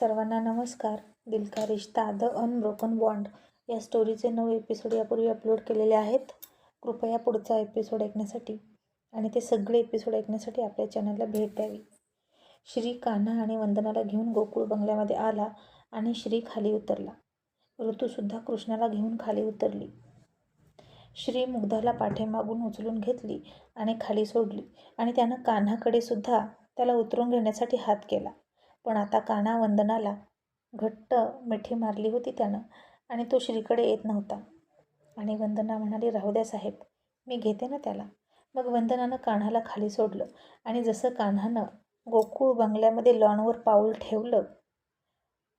सर्वांना नमस्कार. Dil Ka Rishta the unbroken bond या स्टोरीचे नऊ एपिसोड यापूर्वी अपलोड केलेले आहेत. कृपया पुढचा एपिसोड ऐकण्यासाठी आणि ते सगळे एपिसोड ऐकण्यासाठी आपल्या चॅनलला भेट द्यावी. श्री कान्हा आणि वंदनाला घेऊन गोकुळ बंगल्यामध्ये आला आणि श्री खाली उतरला. ऋतूसुद्धा कृष्णाला घेऊन खाली उतरली. श्री मुग्धाला पाठीमागून उचलून घेतली आणि खाली सोडली आणि त्यानं कान्हाकडे सुद्धा त्याला उतरून घेण्यासाठी हात केला. पण आता काना वंदनाला घट्ट मिठी मारली होती त्यानं आणि तो श्रीकडे येत नव्हता. आणि वंदना म्हणाली राहू द्या साहेब मी घेते ना त्याला. मग वंदनानं कान्हाला खाली सोडलं आणि जसं कान्हानं गोकुळ बंगल्यामध्ये लॉनवर पाऊल ठेवलं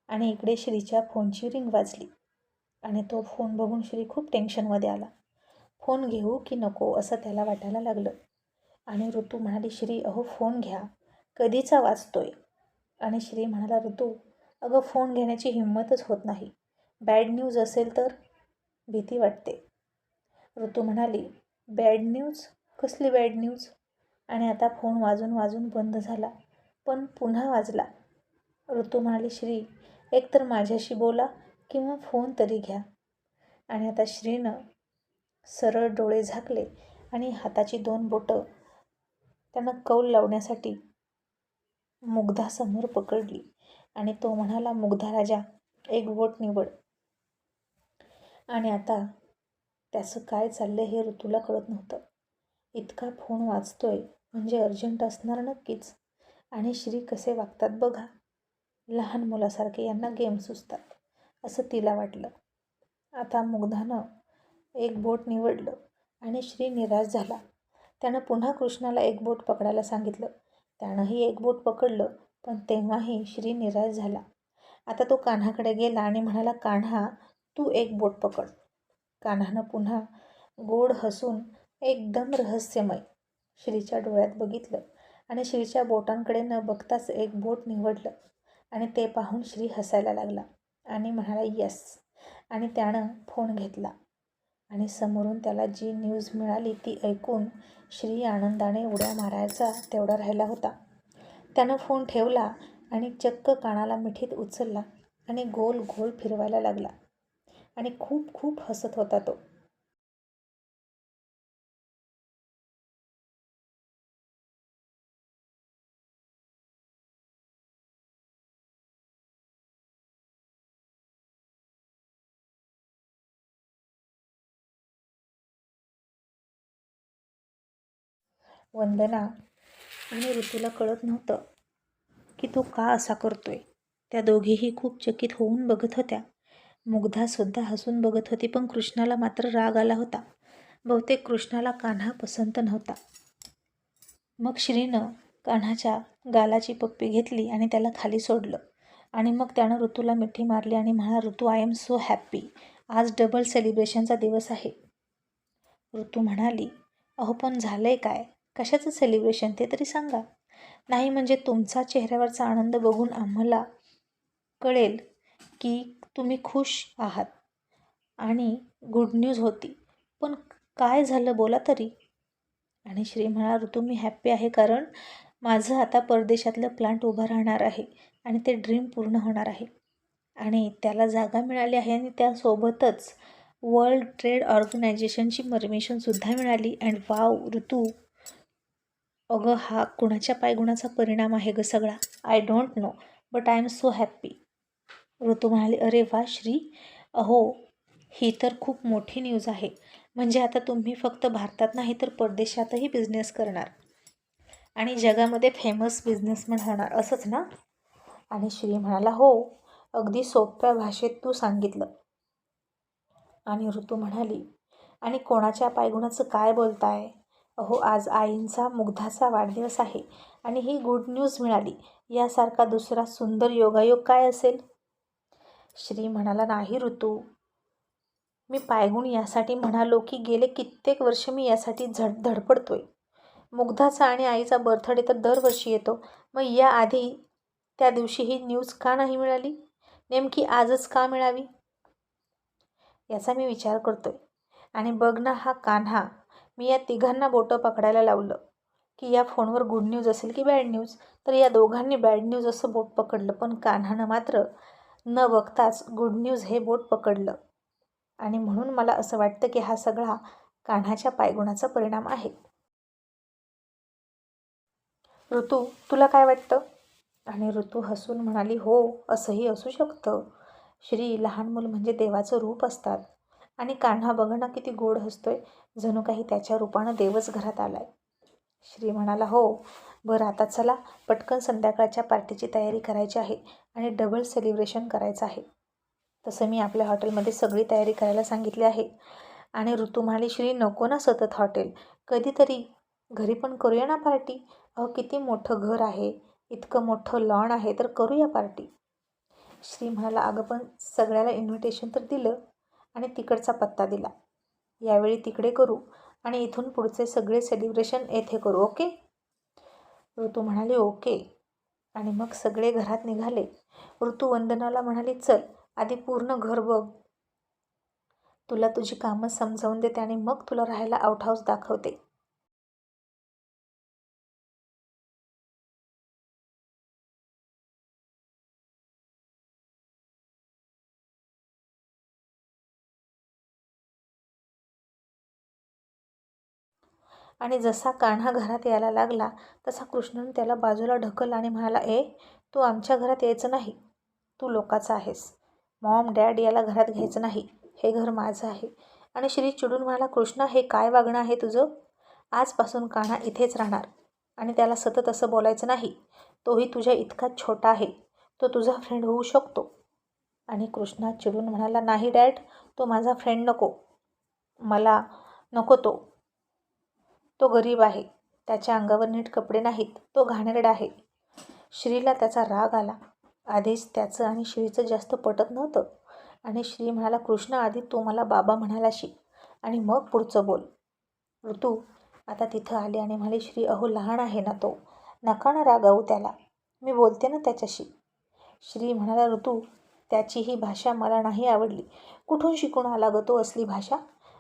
आणि इकडे श्रीच्या फोनची रिंग वाजली आणि तो फोन बघून श्री खूप टेन्शनमध्ये आला. फोन घेऊ की नको? असं त्याला वाटायला लागलं. आणि ऋतू म्हणाली श्री अहो फोन घ्या. कधीचा वाचतोय आणि श्री म्हणाला ऋतू अगं फोन घेण्याची हिंमतच होत नाही. बॅड न्यूज असेल तर भीती वाटते. ऋतू म्हणाली बॅड न्यूज कसली बॅड न्यूज आणि आता फोन वाजून वाजून बंद झाला पण पुन्हा वाजला. ऋतू म्हणाली श्री एकतर माझ्याशी बोला किंवा फोन तरी घ्या. आणि आता श्रीनं सरळ डोळे झाकले आणि हाताची दोन बोटं त्यानं कौल लावण्यासाठी मुग्धासमोर पकडली आणि तो म्हणाला मुग्धा राजा एक बोट निवड. आणि आता त्याचं काय चाललंय हे ऋतूला कळत नव्हतं. इतका फोन वाचतोय म्हणजे अर्जंट असणार नक्कीच. आणि श्री कसे वागतात बघा. लहान मुलासारखे यांना गेम सुचतात असं तिला वाटलं. आता मुग्धानं एक बोट निवडलं आणि श्री निराश झाला. त्यानं पुन्हा कृष्णाला एक बोट पकडायला सांगितलं. त्यानंही एक बोट पकडलं पण तेव्हाही श्री निराश झाला. आता तो कान्हाकडे गेला आणि म्हणाला कान्हा तू एक बोट पकड. कान्हानं पुन्हा गोड हसून एकदम रहस्यमय. श्रीच्या डोळ्यात बघितलं आणि श्रीच्या बोटांकडे न बघताच एक बोट निवडलं आणि ते पाहून श्री हसायला लागला आणि म्हणाला यस. आणि त्यानं फोन घेतला. आणि समोरून त्याला जी न्यूज मिळाली ती ऐकून श्री आनंदाने उड्या मारायचा तेवढा राहिला होता. त्यानं फोन ठेवला आणि चक्क कानाला मिठीत उचलला आणि गोल गोल फिरवायला लागला. आणि खूप खूप हसत होता तो. वंदना आणि ऋतूला कळत नव्हतं की तो का असा करतोय. त्या दोघीही खूप चकित होऊन बघत होत्या. मुग्धासुद्धा हसून बघत होती पण कृष्णाला मात्र राग आला होता. बहुतेक कृष्णाला कान्हा पसंत नव्हता. मग श्रीनं कान्हाच्या गालाची पप्पी घेतली आणि त्याला खाली सोडलं आणि मग त्यानं ऋतूला मिठी मारली आणि म्हणा Ritu I am so happy आज डबल सेलिब्रेशनचा दिवस आहे. ऋतू म्हणाली अहो पण झालंय काय? कशाचं सेलिब्रेशन ते तरी सांगा. नाही म्हणजे तुमचा चेहऱ्यावरचा आनंद बघून आम्हाला कळेल की तुम्ही खुश आहात. आणि गुड न्यूज होती. पण काय झालं बोला तरी. आणि श्री म्हणा ऋतू मी हॅप्पी आहे कारण माझं आता परदेशातलं प्लांट उभं राहणार आहे आणि ते ड्रीम पूर्ण होणार आहे. आणि त्याला जागा मिळाली आहे आणि त्यासोबतच वर्ल्ड ट्रेड ऑर्गनायझेशनची परमिशनसुद्धा मिळाली. अँड वाव ऋतू अगं हा कुणाच्या पायगुणाचा परिणाम आहे ग सगळा? I don't know but I am so happy Ritu म्हणाली अरे वा श्री. अहो ही तर खूप मोठी न्यूज आहे. म्हणजे आता तुम्ही फक्त भारतात नाही तर परदेशातही बिझनेस करणार. आणि जगामध्ये फेमस बिझनेसमॅन होणार असंच ना? आणि श्री म्हणाला हो अगदी सोप्या भाषेत तू सांगितलं. आणि ऋतू म्हणाली आणि कोणाच्या पायगुणाचं काय बोलताय? अहो आज आईंचा मुग्धाचा वाढदिवस आहे आणि ही गुड न्यूज मिळाली. यासारखा दुसरा सुंदर योगायोग काय असेल? श्री म्हणाला नाही ऋतू. मी पायगुण यासाठी म्हणालो की गेले कित्येक वर्ष मी यासाठी झड धडपडतोय. मुग्धाचा आणि आईचा बर्थडे तर दरवर्षी येतो. मग याआधी त्या दिवशी ही न्यूज का नाही मिळाली? नेमकी आजच का मिळावी? याचा मी विचार करतोय. आणि बघ ना हा कान्हा मी या तिघांना बोटं पकडायला लावलं. की या फोनवर गुड न्यूज असेल की बॅड न्यूज तर या दोघांनी बॅड न्यूज असं बोट पकडलं पण कान्हानं मात्र न बघताच गुड न्यूज हे बोट पकडलं. आणि म्हणून मला असं वाटतं की हा सगळा कान्हाच्या पायगुणाचा परिणाम आहे. ऋतू तुला काय वाटतं? आणि ऋतू हसून म्हणाली हो असंही असू शकतं. श्री लहान मूल म्हणजे देवाचं रूप असतात. आणि कान्हा बघ ना किती गोड हसतोय. जणू काही त्याच्या रूपानं देवच घरात आलाय. श्री म्हणाला हो बरं आता चला. पटकन संध्याकाळच्या पार्टीची तयारी करायची आहे आणि डबल सेलिब्रेशन करायचं आहे. तसं मी आपल्या हॉटेलमध्ये सगळी तयारी करायला सांगितली आहे. आणि ऋतू म्हणाली श्री नको ना सतत हॉटेल. कधीतरी. घरी पण करूया ना पार्टी? अहो किती मोठं घर आहे. इतकं मोठं लॉन आहे तर करूया पार्टी. श्री म्हणाला अगं पण सगळ्याला इन्व्हिटेशन तर दिलं. आणि तिकडचा पत्ता दिला. यावेळी तिकडे करू आणि इथून पुढचे सगळे सेलिब्रेशन येथे करू ओके ऋतू म्हणाली ओके आणि मग सगळे घरात निघाले. ऋतू वंदनाला म्हणाली चल आधी पूर्ण घर बघ. तुला तुझी कामं समजावून देते आणि मग तुला राहायला आउट हाऊस दाखवते. आणि जसा कान्हा घरात यायला लागला तसा कृष्णन त्याला बाजूला ढकलला आणि म्हणाला ए तू आमच्या घरात यायचं नाही. तू लोकाचा आहेस. मॉम डॅड याला घरात घ्यायचं नाही. हे घर माझं आहे. आणि श्री चिडून म्हणाला कृष्णा हे काय वागणं आहे तुझं? आजपासून कान्हा इथेच राहणार आणि त्याला सतत असं बोलायचं नाही. तोही तुझ्या इतकाच छोटा आहे. तो तुझा फ्रेंड होऊ शकतो. आणि कृष्णा चिडून म्हणाला नाही डॅड तो माझा फ्रेंड नको. मला नको तो. तो गरीब आहे. त्याच्या अंगावर नीट कपडे नाहीत. तो घाणेरडा आहे. श्रीला त्याचा राग आला. आधीच त्याचं आणि श्रीचं जास्त पटत नव्हतं. आणि श्री म्हणाला कृष्ण आधी तो मला बाबा म्हणाला शिक आणि मग पुढचं बोल. ऋतू आता तिथं आले आणि म्हणाले श्री अहो लहान आहे ना तो. नका ना रागावू त्याला. मी बोलते ना त्याच्याशी. श्री म्हणाला ऋतू त्याची ही भाषा मला नाही आवडली. कुठून शिकून आला ग तो असली भाषा?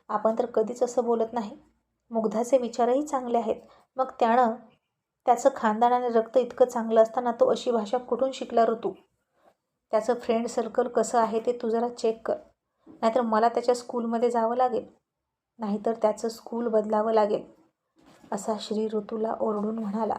आपण तर कधीच असं बोलत नाही. मुग्धाचे विचारही चांगले आहेत. मग त्यानं त्याचं खानदान आणि रक्त इतकं चांगलं असताना तो अशी भाषा कुठून शिकला ऋतू? त्याचं फ्रेंड सर्कल कसं आहे ते तू जरा चेक कर. नाहीतर मला त्याच्या स्कूलमध्ये जावं लागेल. नाहीतर त्याचं स्कूल बदलावं लागेल. असा श्री ऋतूला ओरडून म्हणाला.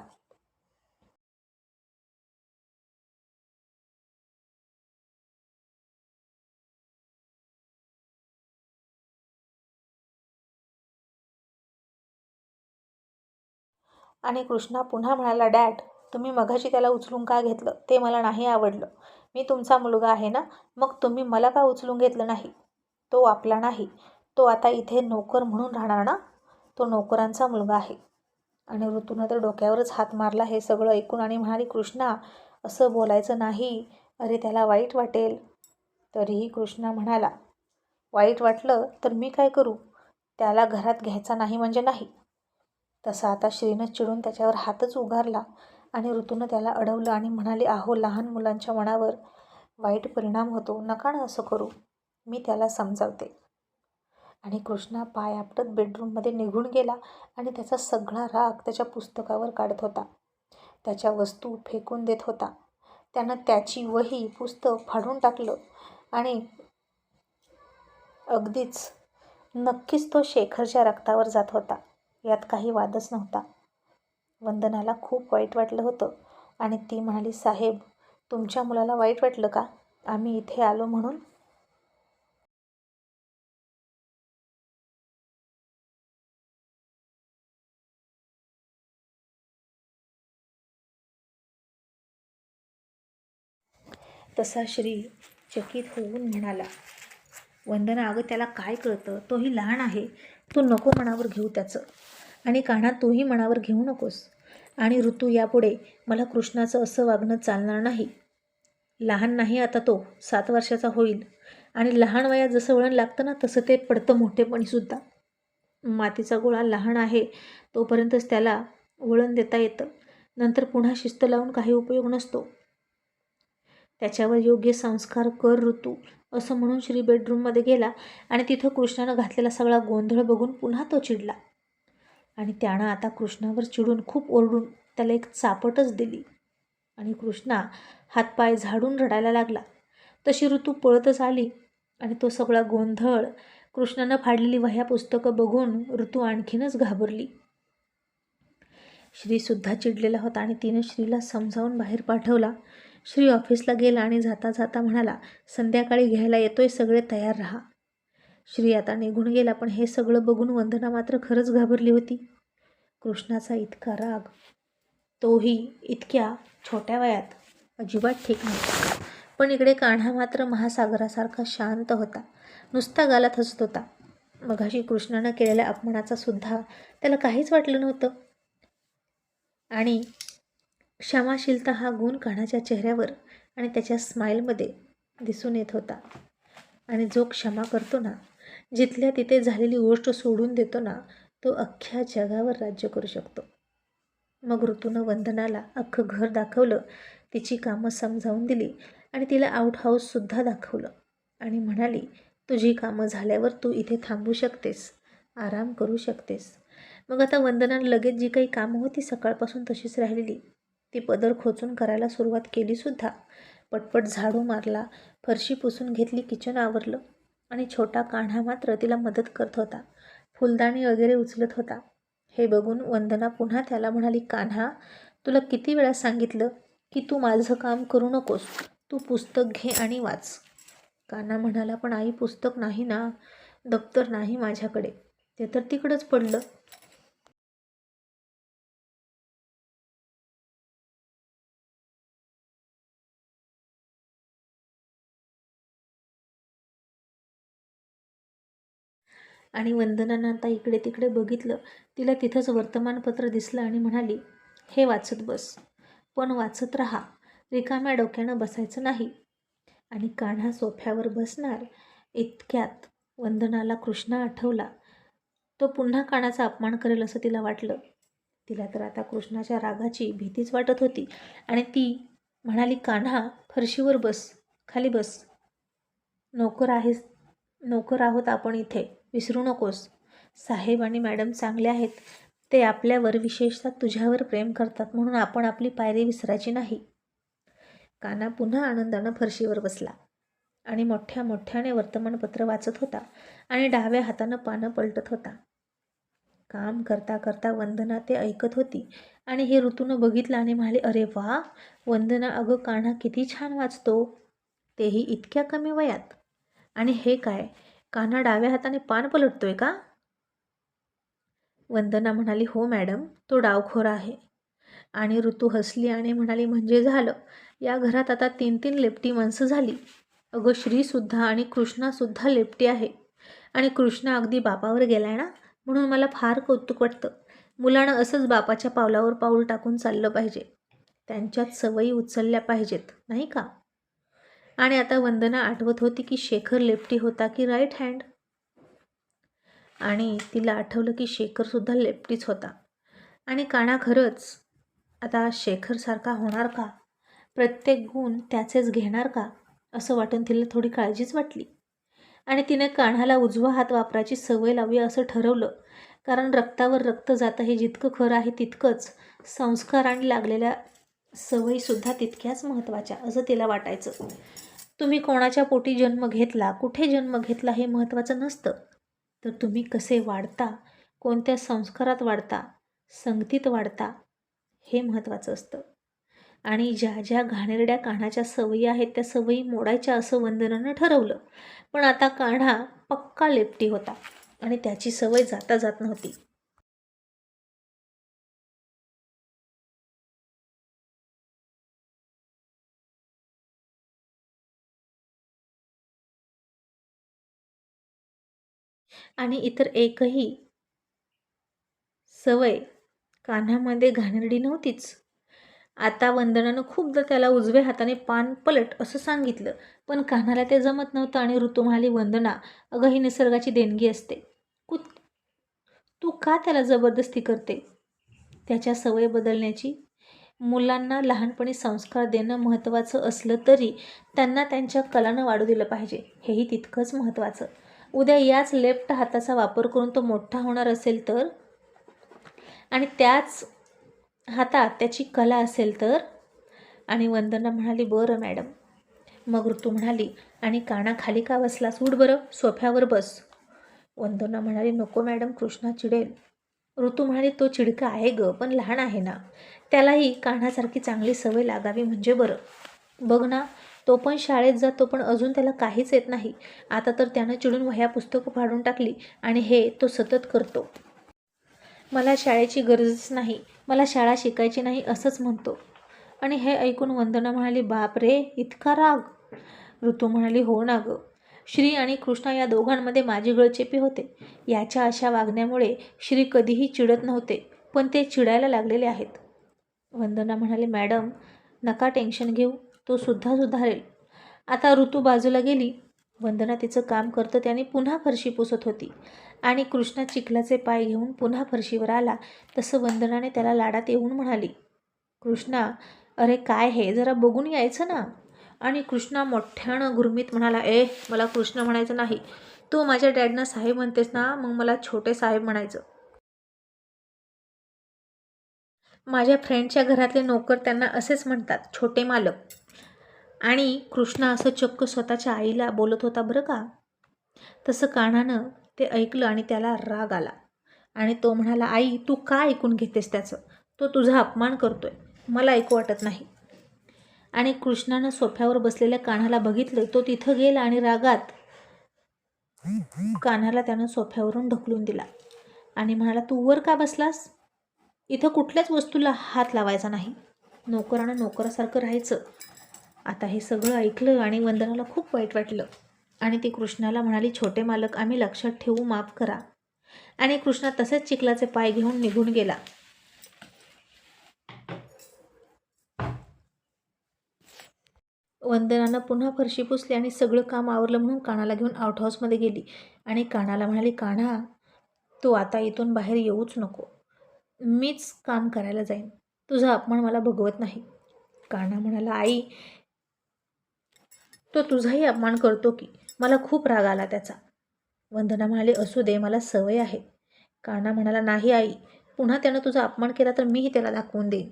आणि कृष्णा पुन्हा म्हणाला डॅड तुम्ही मघाशी त्याला उचलून का घेतलं? ते मला नाही आवडलं. मी तुमचा मुलगा आहे ना? मग तुम्ही मला का उचलून घेतलं नाही? तो आपला नाही. तो आता इथे नोकर म्हणून राहणार ना? तो नोकरांचा मुलगा आहे. आणि ऋतूनं तर डोक्यावरच हात मारला हे सगळं ऐकून आणि म्हणाली कृष्णा असं बोलायचं नाही. अरे त्याला वाईट वाटेल. तरीही कृष्णा म्हणाला वाईट वाटलं तर मी काय करू? त्याला घरात घ्यायचा नाही म्हणजे नाही. तसा आता श्रीनं चिडून त्याच्यावर हातच उगारला आणि ऋतूनं त्याला अडवलं आणि म्हणाले आहो लहान मुलांच्या मनावर वाईट परिणाम होतो. नका ना असं करू. मी त्याला समजावते. आणि कृष्णा पाय आपटत बेडरूममध्ये निघून गेला आणि त्याचा सगळा राग त्याच्या पुस्तकावर काढत होता. त्याच्या वस्तू फेकून देत होता. त्यानं त्याची वही पुस्तक फाडून टाकलं आणि अगदीच नक्कीच तो शेखरच्या रक्तावर जात होता. यात काही वादच नव्हता. वंदनाला खूप वाईट वाटलं होतं आणि ती म्हणाली साहेब तुमच्या मुलाला वाईट वाटलं का? आम्ही इथे आलो म्हणून. तसा श्री चकित होऊन म्हणाला वंदना अगं त्याला काय कळतं? तोही लहान आहे. तू नको मनावर घेऊ त्याचं. आणि कान्हा तूही मनावर घेऊ नकोस. आणि ऋतू यापुढे मला कृष्णाचं असं वागणं चालणार नाही. लहान नाही आता तो. सात वर्षाचा होईल. आणि लहान वयात जसं वळण लागतं ना तसं ते पडतं मोठेपणीसुद्धा. मातीचा गोळा लहान आहे तोपर्यंतच त्याला वळण देता येतं. नंतर पुन्हा शिस्त लावून काही उपयोग नसतो. त्याच्यावर योग्य संस्कार कर ऋतू. असं म्हणून श्री बेडरूममध्ये गेला आणि तिथं कृष्णानं घातलेला सगळा गोंधळ बघून पुन्हा तो चिडला. आणि त्यानं आता कृष्णावर चिडून खूप ओरडून त्याला एक चापटच दिली. आणि कृष्णा हातपाय झाडून रडायला लागला. तशी ऋतू पळतच आली आणि तो सगळा गोंधळ कृष्णानं फाडलेली वह्या पुस्तकं बघून ऋतू आणखीनच घाबरली. श्रीसुद्धा चिडलेला होता आणि तिनं श्रीला समजावून बाहेर पाठवला. श्री ऑफिसला गेला आणि जाता जाता म्हणाला संध्याकाळी घ्यायला येतोय सगळे तयार राहा. श्री आता निघून गेला पण हे सगळं बघून वंदना मात्र खरंच घाबरली होती. कृष्णाचा इतका राग तोही इतक्या छोट्या वयात? अजिबात ठीक नव्हता. पण इकडे कान्हा मात्र महासागरासारखा शांत होता. नुसता गालात हसत होता. मघाशी कृष्णानं केलेल्या अपमानाचा सुद्धा त्याला काहीच वाटलं नव्हतं. आणि क्षमाशीलता हा गुण कान्हाच्या चेहऱ्यावर आणि त्याच्या स्माईलमध्ये दिसून येत होता. आणि जो क्षमा करतो ना जिथल्या तिथे झालेली गोष्ट सोडून देतो ना तो अख्ख्या जगावर राज्य करू शकतो. मग ऋतूनं वंदनाला अख्खं घर दाखवलं तिची कामं समजावून दिली आणि तिला आउट हाऊससुद्धा दाखवलं. आणि म्हणाली तुझी कामं झाल्यावर तू इथे थांबू शकतेस आराम करू शकतेस. मग आता वंदनानं लगेच जी काही कामं होती सकाळपासून तशीच राहिलेली. ती पदर खोचून करायला सुरुवात केलीसुद्धा पटपट झाडू मारला फरशी पुसून घेतली किचन आवरलं आणि छोटा कान्हा मात्र तिला मदत करत होता. फुलदाणी वगैरे उचलत होता. हे बघून वंदना पुन्हा त्याला म्हणाली कान्हा तुला किती वेळा सांगितलं की तू माझं काम करू नकोस. तू पुस्तक घे आणि वाच. कान्हा म्हणाला पण आई पुस्तक नाही ना. दप्तर नाही माझ्याकडे. ते तर तिकडंच पडलं. आणि वंदनानं आता इकडे तिकडे बघितलं तिला तिथंच वर्तमानपत्र दिसलं आणि म्हणाली हे वाचत बस पण वाचत राहा रिकाम्या डोक्यानं बसायचं नाही. आणि कान्हा सोफ्यावर बसणार इतक्यात वंदनाला कृष्णा आठवला तो पुन्हा कानाचा अपमान करेल असं तिला वाटलं. तिला तर आता कृष्णाच्या रागाची भीतीच वाटत होती आणि ती म्हणाली कान्हा फरशीवर बस खाली बस. नोकर आहेस नोकर आहोत आपण इथे. विसरू नकोस. साहेब आणि मॅडम चांगले आहेत. ते आपल्यावर विशेषतः तुझ्यावर प्रेम करतात म्हणून आपण आपली पायरी विसरायची नाही. काना पुन्हा आनंदानं फरशीवर बसला आणि मोठ्या मोठ्याने वर्तमानपत्र वाचत होता आणि डाव्या हातानं पानं पलटत होता. काम करता करता वंदना ते ऐकत होती आणि हे ऋतूनं बघितलं आणि म्हणाले अरे वा! वंदना अगं कान्हा किती छान वाचतो. तेही इतक्या कमी वयात. आणि हे काय? कान्हा डाव्या हाताने पान पलटतोय का? वंदना म्हणाली हो मॅडम तो डावखोर आहे. आणि ऋतू हसली आणि म्हणाली म्हणजे झालं? या घरात आता तीन तीन लेपटी माणसं झाली. अगं श्रीसुद्धा आणि कृष्णासुद्धा लेपटी आहे. आणि कृष्णा अगदी बापावर गेलाय ना? म्हणून मला फार कौतुक वाटतं. मुलानं असंच बापाच्या पावलावर पाऊल टाकून चाललं पाहिजे. त्यांच्यात सवयी उचलल्या पाहिजेत नाही का? आणि आता वंदना आठवत होती की शेखर लेफ्टी होता की राईट हँड आणि तिला आठवलं की शेखरसुद्धा लेफ्टीच होता. आणि काना खरंच आता शेखरसारखा होणार का? प्रत्येक गुण त्याचेच घेणार का? असं वाटून तिला थोडी काळजीच वाटली. आणि तिने कान्हाला उजवा हात वापरायची सवय लावी असं ठरवलं. कारण रक्तावर रक्त जातं हे जितकं खरं आहे तितकंच संस्कार आणि लागलेल्या सवयीसुद्धा तितक्याच महत्त्वाच्या असं तिला वाटायचं. तुम्ही कोणाच्या पोटी जन्म घेतला कुठे जन्म घेतला हे महत्त्वाचं नसतं. तर तुम्ही कसे वाढता कोणत्या संस्कारात वाढता संगतीत वाढता हे महत्त्वाचं असतं. आणि ज्या ज्या घाणेरड्या काढाच्या सवयी आहेत त्या सवयी मोडायच्या असं वंदनानं ठरवलं. पण आता काढा पक्का लेपटी होता आणि त्याची सवय जाता जात नव्हती. आणि इतर एकही सवय कान्हामध्ये घाणेरडी नव्हतीच. आता वंदनानं खूपदा त्याला उजव्या हाताने पान पलट असं सांगितलं पण कान्हाला ते जमत नव्हतं आणि ऋतू म्हणाली वंदना अगं ही निसर्गाची देणगी असते. कु तू का त्याला जबरदस्ती करते? त्याच्या सवय बदलण्याची मुलांना लहानपणी संस्कार देणं महत्त्वाचं असलं तरी त्यांना त्यांच्या कलानं वाढू दिलं पाहिजे. हेही तितकंच महत्त्वाचं. उद्या याच लेफ्ट हाताचा वापर करून तो मोठा होणार असेल तर? आणि त्याच हातात त्याची कला असेल तर? आणि वंदना म्हणाली बरं मॅडम. मग ऋतू म्हणाली आणि काना खाली का बसलास उठ बरं? सोफ्यावर बस. वंदना म्हणाली नको मॅडम कृष्णा चिडेल. ऋतू म्हणाली तो चिडका आहे ग पण लहान आहे ना. त्यालाही कानासारखी चांगली सवय लागावी म्हणजे बरं. बघ ना तो पण शाळेत जातो पण अजून त्याला काहीच येत नाही. आता तर त्यानं चिडून वह्या पुस्तकं फाडून टाकली आणि हे तो सतत करतो. मला शाळेची गरजच नाही मला शाळा शिकायची नाही असंच म्हणतो. आणि हे ऐकून वंदना म्हणाली बाप रे इतका राग. ऋतू म्हणाली हो ना गं. श्री आणि कृष्णा या दोघांमध्ये माझी गळचेपी होते. याच्या अशा वागण्यामुळे श्री कधीही चिडत नव्हते पण ते चिडायला लागलेले आहेत. वंदना म्हणाले मॅडम नका टेन्शन घेऊ. तो सुद्धा सुधारेल. आता ऋतू बाजूला गेली. वंदना तिचं काम करतं त्याने पुन्हा फरशी पुसत होती. आणि कृष्णा चिखलाचे पाय घेऊन पुन्हा फरशीवर आला. तसं वंदनाने त्याला लाडात येऊन म्हणाली कृष्णा अरे काय हे? जरा बघून यायचं ना. आणि कृष्णा मोठ्यानं गुरमीत म्हणाला ए मला कृष्ण म्हणायचं नाही. तू माझ्या डॅडना साहेब म्हणतेस ना मग मला छोटे साहेब म्हणायचं. माझ्या फ्रेंडच्या घरातले नोकर त्यांना असेच म्हणतात छोटे मालक. आणि कृष्णा असं चक्क स्वतःच्या आईला बोलत होता बरं का? तसं कानानं ते ऐकलं आणि त्याला राग आला. आणि तो म्हणाला आई तू का ऐकून घेतेस त्याचं? तो तुझा अपमान करतोय. मला ऐकू वाटत नाही. आणि कृष्णानं सोफ्यावर बसलेल्या कान्हाला बघितलं तो तिथं गेला आणि रागात कान्हाला त्यानं सोफ्यावरून ढकलून दिला. आणि म्हणाला तू वर का बसलास? इथं कुठल्याच वस्तूला हात लावायचा नाही. नोकरानं नोकरासारखं राहायचं. आता हे सगळं ऐकलं आणि वंदनाला खूप वाईट वाटलं. आणि ती कृष्णाला म्हणाली छोटे मालक आम्ही लक्षात ठेवू माफ करा. आणि कृष्णा तसेच चिखलाचे पाय घेऊन निघून गेला. वंदनानं पुन्हा फरशी पुसली आणि सगळं काम आवरलं म्हणून कानाला घेऊन आउट हाऊसमध्ये गेली. आणि कानाला म्हणाली कान्हा तू आता इथून बाहेर येऊच नको. मीच काम करायला जाईन. तुझा अपमान मला भगवत नाही. कान्हा म्हणाला आई तो तुझाही अपमान करतो की? मला खूप राग आला त्याचा. वंदना म्हणाली असू दे मला सवय आहे. कान्हा म्हणाला नाही आई पुन्हा त्यानं तुझा अपमान केला तर मीही त्याला दाखवून देईन.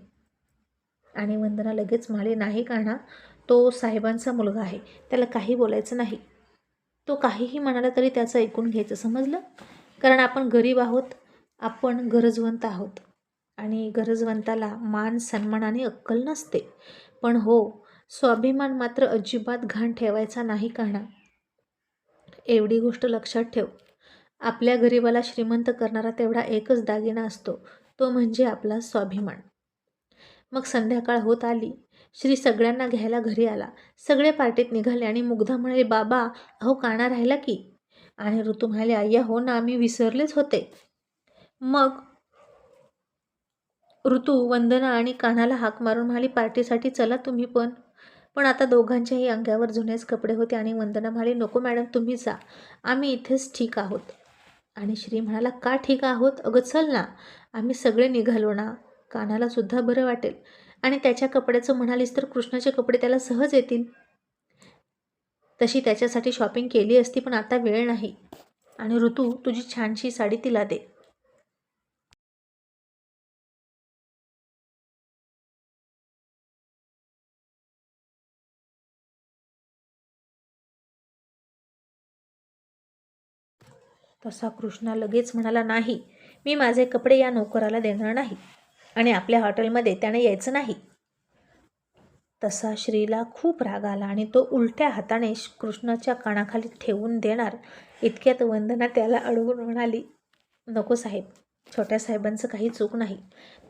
आणि वंदना लगेच म्हणाली नाही कान्हा तो साहेबांचा मुलगा आहे त्याला काही बोलायचं नाही. तो काहीही म्हणाला तरी त्याचं ऐकून घ्यायचं समजलं? कारण आपण गरीब आहोत आपण गरजवंत आहोत. आणि गरजवंताला मान सन्मानाने अक्कल नसते. पण हो स्वाभिमान मात्र अजिबात घाण ठेवायचा नाही काना एवढी गोष्ट लक्षात ठेव. आपल्या गरिबाला श्रीमंत करणारा तेवढा एकच दागिना असतो. तो म्हणजे आपला स्वाभिमान. मग संध्याकाळ होत आली. श्री सगळ्यांना घ्यायला घरी आला. सगळे पार्टीत निघाले आणि मुग्धा म्हणाले बाबा अहो काना राहिला की? आणि ऋतू म्हणाले आय्या हो ना आम्ही विसरलेच होते. मग ऋतू वंदना आणि कानाला हाक मारून म्हणाली पार्टीसाठी चला तुम्ही पण. पण आता दोघांच्याही अंगावर जुनेच कपडे होते आणि वंदना म्हणाली नको मॅडम तुम्ही जा. आम्ही इथेच ठीक आहोत. आणि श्री म्हणाला का ठीक आहोत? अगं चल ना. आम्ही सगळे निघालो ना. कानाला सुद्धा बरं वाटेल. आणि त्याच्या कपड्याचं म्हणालीस तर कृष्णाचे कपडे त्याला सहज येतील. तशी त्याच्यासाठी शॉपिंग केली असती पण आता वेळ नाही. आणि ऋतू तुझी छानशी साडी तिला दे. तसा कृष्णा लगेच म्हणाला नाही मी माझे कपडे या नोकराला देणार नाही आणि आपल्या हॉटेलमध्ये त्याने यायचं नाही. तसा श्रीला खूप राग आला आणि तो उलट्या हाताने कृष्णाच्या कानाखाली ठेवून देणार इतक्यात वंदना त्याला अडवून म्हणाली नको साहेब छोट्या साहेबांचं काही चूक नाही.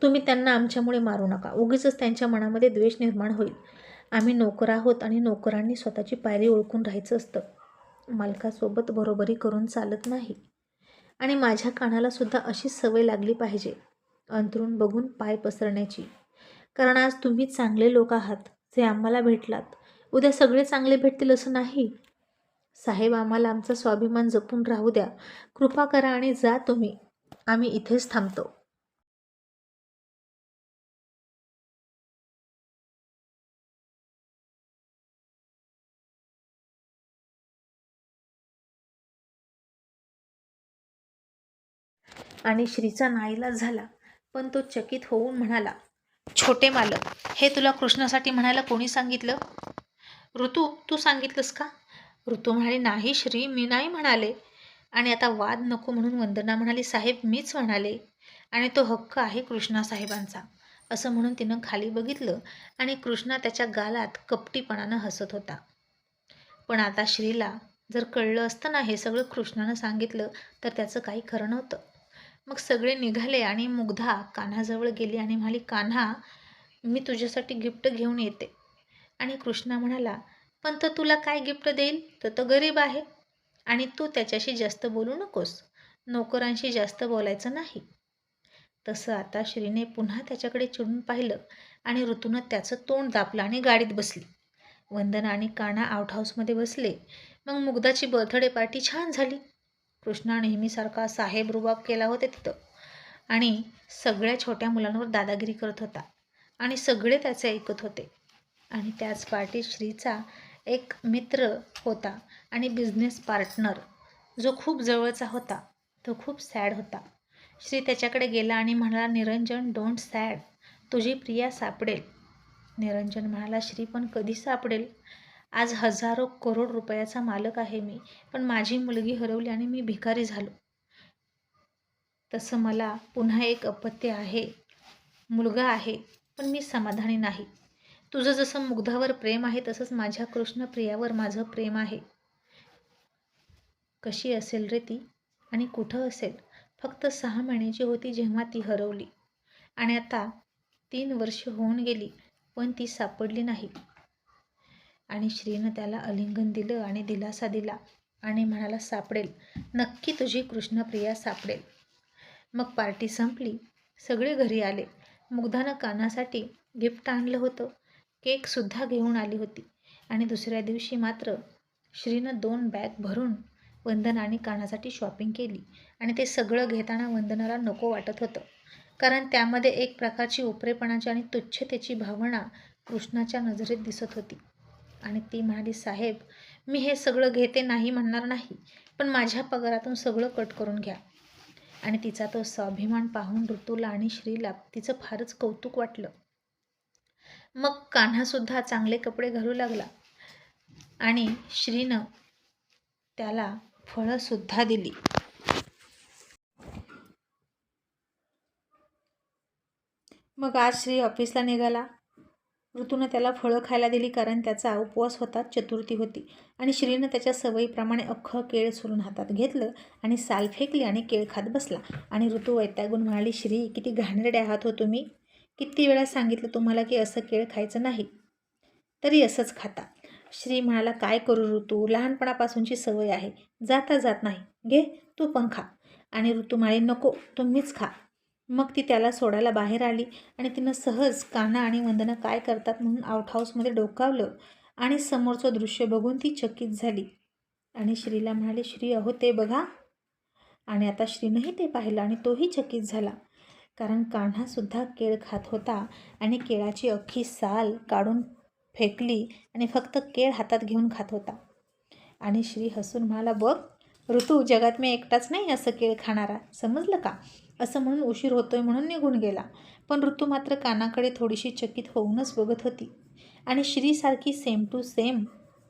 तुम्ही त्यांना आमच्यामुळे मारू नका. उगीच त्यांच्या मनामध्ये द्वेष निर्माण होईल. आम्ही नोकर आहोत आणि नोकरांनी स्वतःची पायरी ओळखून राहायचं असतं. मालकासोबत बरोबरी करून चालत नाही. आणि माझ्या कानाला सुद्धा अशीच सवय लागली पाहिजे अंतरून बघून पाय पसरण्याची. कारण आज तुम्ही चांगले लोक आहात जे आम्हाला भेटलात. उद्या सगळे चांगले भेटतील असं नाही. साहेब आम्हाला आमचा स्वाभिमान जपून राहू द्या. कृपा करा आणि जा तुम्ही. आम्ही इथेच थांबतो. आणि श्रीचा नाईलाज झाला पण तो चकित होऊन म्हणाला छोटे मालक हे तुला कृष्णासाठी म्हणायला कोणी सांगितलं? ऋतू तू सांगितलंस का? ऋतू म्हणाली नाही श्री मी नाही म्हणाले. आणि आता वाद नको म्हणून वंदना म्हणाली साहेब मीच म्हणाले. आणि तो हक्क आहे कृष्णा साहेबांचा असं म्हणून तिनं खाली बघितलं आणि कृष्णा त्याच्या गालात कपटीपणानं हसत होता. पण आता श्रीला जर कळलं असतं ना हे सगळं कृष्णानं सांगितलं तर त्याचं काही खरं नव्हतं. मग सगळे निघाले आणि मुग्धा कान्हाजवळ गेली आणि म्हणाली कान्हा मी तुझ्यासाठी गिफ्ट घेऊन येते. आणि कृष्णा म्हणाला पण तर तुला काय गिफ्ट देईल? तर तो गरीब आहे आणि तू त्याच्याशी जास्त बोलू नकोस. नोकरांशी जास्त बोलायचं नाही. तसं आता श्रीने पुन्हा त्याच्याकडे चिडून पाहिलं आणि ऋतूनं त्याचं तोंड दापलं आणि गाडीत बसली. वंदना आणि काना आउट हाऊसमध्ये बसले. मग मुग्धाची बर्थडे पार्टी छान झाली. कृष्णा नेहमीसारखा साहेब रुबाब केला होता तिथं. आणि सगळ्या छोट्या मुलांवर दादागिरी करत होता. आणि सगळे त्याचे ऐकत होते. आणि त्याच पार्टीत श्रीचा एक मित्र होता आणि बिझनेस पार्टनर जो खूप जवळचा होता. तो खूप सॅड होता. श्री त्याच्याकडे गेला आणि म्हणाला निरंजन डोंट सॅड तुझी प्रिया सापडेल. निरंजन म्हणाला श्री पण कधी सापडेल? आज हजारो करोड रुपयाचा मालक आहे मी पण माझी मुलगी हरवली आणि मी भिकारी झालो. तसं मला पुन्हा एक अपत्य आहे मुलगा आहे पण मी समाधानी नाही. तुझं जसं मुग्धावर प्रेम आहे तसंच माझ्या कृष्णप्रियावर माझं प्रेम आहे. कशी असेल रे ती? आणि कुठं असेल? फक्त सहा महिन्याची होती जेव्हा ती हरवली. आणि आता तीन वर्ष होऊन गेली पण ती सापडली नाही. आणि श्रीनं त्याला अलिंगन दिलं आणि दिलासा दिला आणि म्हणाला सापडेल. नक्की तुझी कृष्णप्रिया सापडेल. मग पार्टी संपली. सगळे घरी आले. मुग्धानं कानासाठी गिफ्ट आणलं होतं. केकसुद्धा घेऊन आली होती. आणि दुसऱ्या दिवशी मात्र श्रीनं दोन बॅग भरून वंदना आणि कानासाठी शॉपिंग केली. आणि ते सगळं घेताना वंदनाला नको वाटत होतं. कारण त्यामध्ये एक प्रकारची उपरेपणाची आणि तुच्छतेची भावना कृष्णाच्या नजरेत दिसत होती. आणि ती म्हणाली साहेब मी हे सगळं घेते नाही म्हणणार नाही पण माझ्या पगारातून सगळं कट करून घ्या. आणि तिचा तो स्वाभिमान पाहून ऋतूला आणि श्रीला तिचं फारच कौतुक वाटलं. मग कान्हासुद्धा चांगले कपडे घालू लागला आणि श्रीनं त्याला फळंसुद्धा दिली. मग आज श्री ऑफिसला निघाला. ऋतूनं त्याला फळं खायला दिली कारण त्याचा उपवास होता चतुर्थी होती. आणि श्रीनं त्याच्या सवयीप्रमाणे अख्खं केळ सोलून हातात घेतलं आणि साल फेकली आणि केळ खात बसला. आणि ऋतू वैतागून म्हणाली श्री किती घाणेरडे आहात हो तुम्ही. किती वेळा सांगितलं तुम्हाला की असं केळ खायचं नाही? तरी असंच खाता. श्री म्हणाला काय करू ऋतू? लहानपणापासूनची सवय आहे. जाता जात नाही. घे तू पण खा. आणि ऋतू म्हणाली नको तुम्हीच खा. मग ती त्याला सोडायला बाहेर आली आणि तिनं सहज काना आणि वंदना काय करतात म्हणून आउटहाऊसमध्ये डोकावलं आणि समोरचं दृश्य बघून ती चकित झाली. आणि श्रीला म्हणाले श्री अहो ते बघा. आणि आता श्रीनंही ते पाहिलं आणि तोही चकित झाला. कारण कान्हासुद्धा केळ खात होता आणि केळाची अख्खी साल काढून फेकली आणि फक्त केळ हातात घेऊन खात होता. आणि श्री हसून म्हणाला बघ ऋतू जगात मी एकटाच नाही असं केळ खाणारा. समजलं का? असं म्हणून उशीर होतोय म्हणून निघून गेला. पण ऋतू मात्र कानाकडे थोडीशी चकित होऊनच बघत होती. आणि श्रीसारखी सेम टू सेम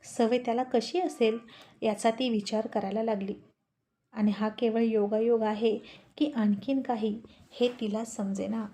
सवय त्याला कशी असेल याचा ती विचार करायला लागली. आणि हा केवळ योगायोग आहे की आणखीन काही हे तिला समजेना.